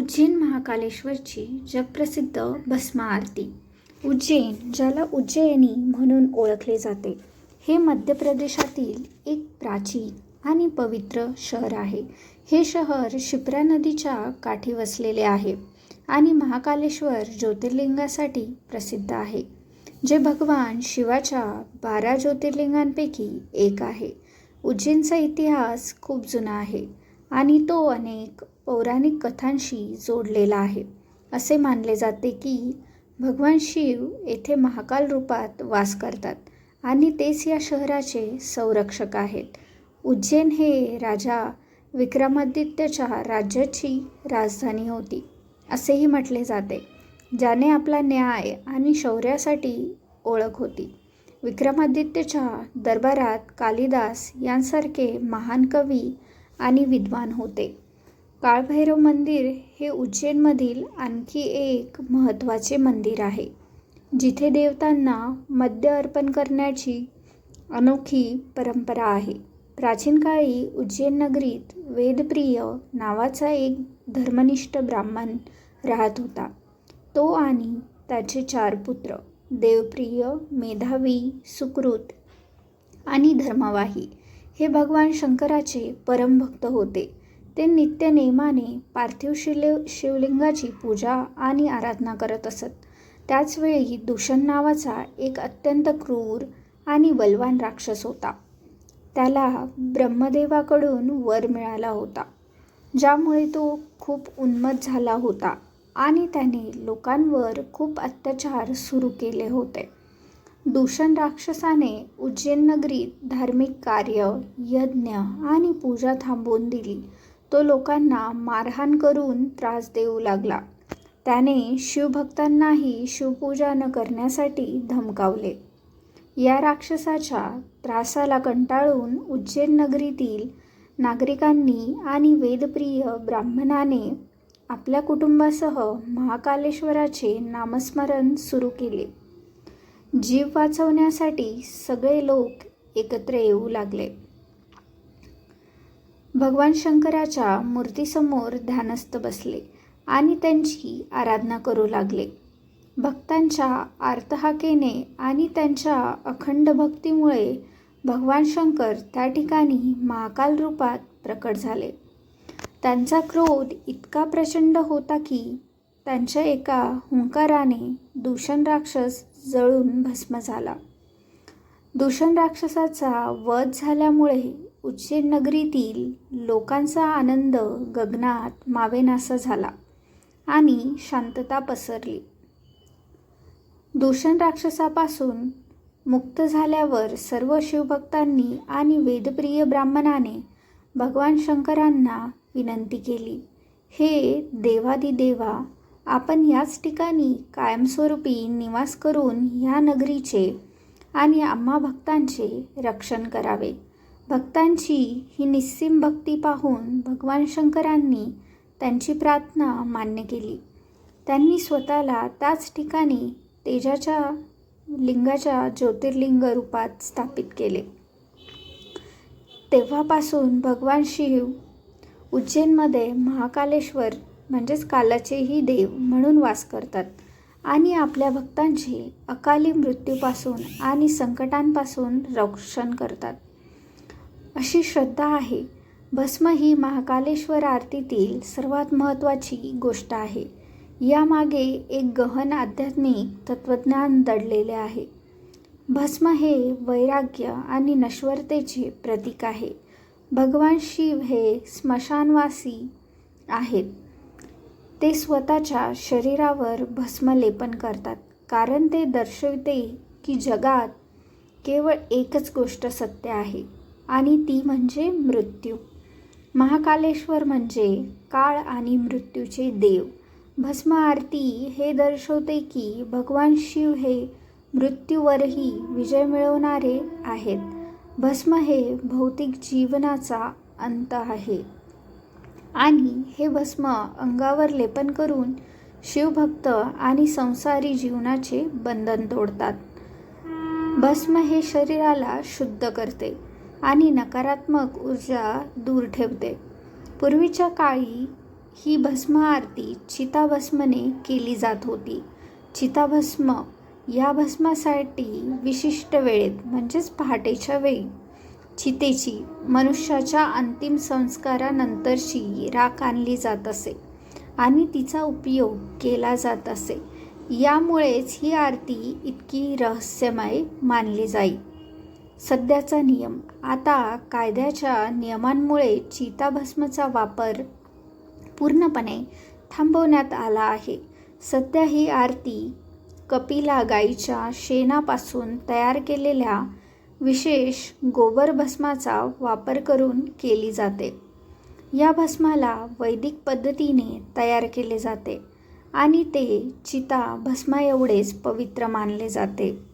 उज्जैन महाकालेश्वरची जगप्रसिद्ध भस्म आरती. उज्जैन ज्याला उज्जैनी म्हणून ओळखले जाते हे मध्य प्रदेशातील एक प्राचीन आणि पवित्र शहर आहे. हे शहर शिप्रा नदीच्या काठी वसलेले आहे आणि महाकालेश्वर ज्योतिर्लिंगासाठी प्रसिद्ध आहे जे भगवान शिवाच्या बारा ज्योतिर्लिंगांपैकी एक आहे. उज्जैनचा इतिहास खूप जुना आहे आणि तो अनेक पौराणिक कथांशी जोडलेला आहे. असे मानले जाते की भगवान शिव येथे महाकाल रूपात वास करतात आणि तेच या शहराचे संरक्षक आहेत. उज्जैन हे राजा विक्रमादित्यच्या राज्याची राजधानी होती असेही म्हटले जाते ज्याने आपला न्याय आणि शौर्यासाठी ओळख होती. विक्रमादित्यच्या दरबारात कालिदास यांसारखे महान कवी आणि विद्वान होते. काळभैरव मंदिर हे उज्जैनमधील आणखी एक महत्त्वाचे मंदिर आहे जिथे देवतांना मद्य अर्पण करण्याची अनोखी परंपरा आहे. प्राचीन काळी उज्जैन नगरीत वेदप्रिय नावाचा एक धर्मनिष्ठ ब्राह्मण राहत होता. तो आणि त्याचे चार पुत्र देवप्रिय मेधावी सुकृत आणि धर्मवाही हे भगवान शंकराचे परमभक्त होते. ते नित्य नेमाने पार्थिव शिले शिवलिंगाची पूजा आणि आराधना करत असत. त्याचवेळी दूषण नावाचा एक अत्यंत क्रूर आणि बलवान राक्षस होता. त्याला ब्रह्मदेवाकडून वर मिळाला होता ज्यामुळे तो खूप उन्मत झाला होता आणि त्याने लोकांवर खूप अत्याचार सुरू केले होते. दूषण राक्षसाने उज्जैन नगरीत धार्मिक कार्य यज्ञ आणि पूजा थांबवून दिली. तो लोकांना मारहाण करून त्रास देऊ लागला. त्याने शिवभक्तांनाही शिवपूजा न करण्यासाठी धमकावले. या राक्षसाच्या त्रासाला कंटाळून उज्जैन नगरीतील नागरिकांनी आणि वेदप्रिय ब्राह्मणाने आपल्या कुटुंबासह महाकालेश्वराचे नामस्मरण सुरू केले. जीव वाचवण्यासाठी सगळे लोक एकत्र येऊ लागले. भगवान शंकराच्या मूर्तीसमोर ध्यानस्थ बसले आणि त्यांची आराधना करू लागले. भक्तांच्या आर्तहाकेने आणि त्यांच्या अखंड भक्तीमुळे भगवान शंकर त्या ठिकाणी महाकाल रूपात प्रकट झाले. त्यांचा क्रोध इतका प्रचंड होता की त्यांच्या एका हुंकाराने दूषण राक्षस जळून भस्म झाला. दूषण राक्षसाचा वध झाल्यामुळे उज्जैन नगरीतील लोकांचा आनंद गगनात मावेनासा झाला आणि शांतता पसरली. दूषण राक्षसापासून मुक्त झाल्यावर सर्व शिवभक्तांनी आणि वेदप्रिय ब्राह्मणाने भगवान शंकरांना विनंती केली हे देवादिदेवा आपण याच ठिकाणी कायमस्वरूपी निवास करून ह्या नगरीचे आणि आम्हा भक्तांचे रक्षण करावे. भक्तांची ही निस्सीम भक्ती पाहून भगवान शंकरांनी त्यांची प्रार्थना मान्य केली. त्यांनी स्वतःला त्याच ठिकाणी तेजाच्या लिंगाच्या ज्योतिर्लिंग रूपात स्थापित केले. तेव्हापासून भगवान शिव उज्जैनमध्ये महाकालेश्वर म्हणजेच कालाचेही देव म्हणून वास करतात आणि आपल्या भक्तांची अकाली मृत्यूपासून आणि संकटांपासून रक्षण करतात. अशी श्रद्धा आहे. भस्म ही महाकालेश्वर आरतीतील सर्वात महत्त्वाची गोष्ट आहे. यामागे एक गहन आध्यात्मिक तत्त्वज्ञान दडलेले आहे. भस्म हे वैराग्य आणि नश्वरतेचे प्रतीक आहे. भगवान शिव हे स्मशानवासी आहेत. ते स्वतःच्या शरीरावर भस्मलेपन करतात. कारण ते दर्शवते की जगात केवळ एकच गोष्ट सत्य आहे. आणि ती म्हणजे मृत्यू. महाकालेश्वर म्हणजे काळ आणि मृत्यूचे देव. भस्म आरती हे दर्शवते की भगवान शिव हे मृत्यूवरही विजय मिळवणारे आहेत. भस्म हे भौतिक जीवनाचा अंत आहे. आणि हे भस्म अंगावर लेपन करून शिवभक्त आणि संसारी जीवनाचे बंधन तोडतात. भस्म हे शरीराला शुद्ध करते. आणि नकारात्मक ऊर्जा दूर ठेवते. पूर्वीच्या काळी ही भस्म आरती चिताभस्मने केली जात होती. चिताभस्म या भस्मासाठी विशिष्ट वेळेत म्हणजेच पहाटेच्या वेळी चितेची मनुष्याच्या अंतिम संस्कारानंतरची राख आणली जात असे आणि तिचा उपयोग केला जात असे. यामुळेच ही आरती इतकी रहस्यमय मानली जाई. सध्याचा नियम. आता कायद्याच्या नियमांमुळे चिताभस्मचा वापर पूर्णपणे थांबवण्यात आला आहे. सध्या ही आरती कपिला गाईच्या शेणापासून तयार केलेल्या विशेष गोबर भस्माचा वापर करून केली जाते. या भस्माला वैदिक पद्धतीने तयार केले जाते आणि ते चिता भस्मा एवढेच पवित्र मानले जाते.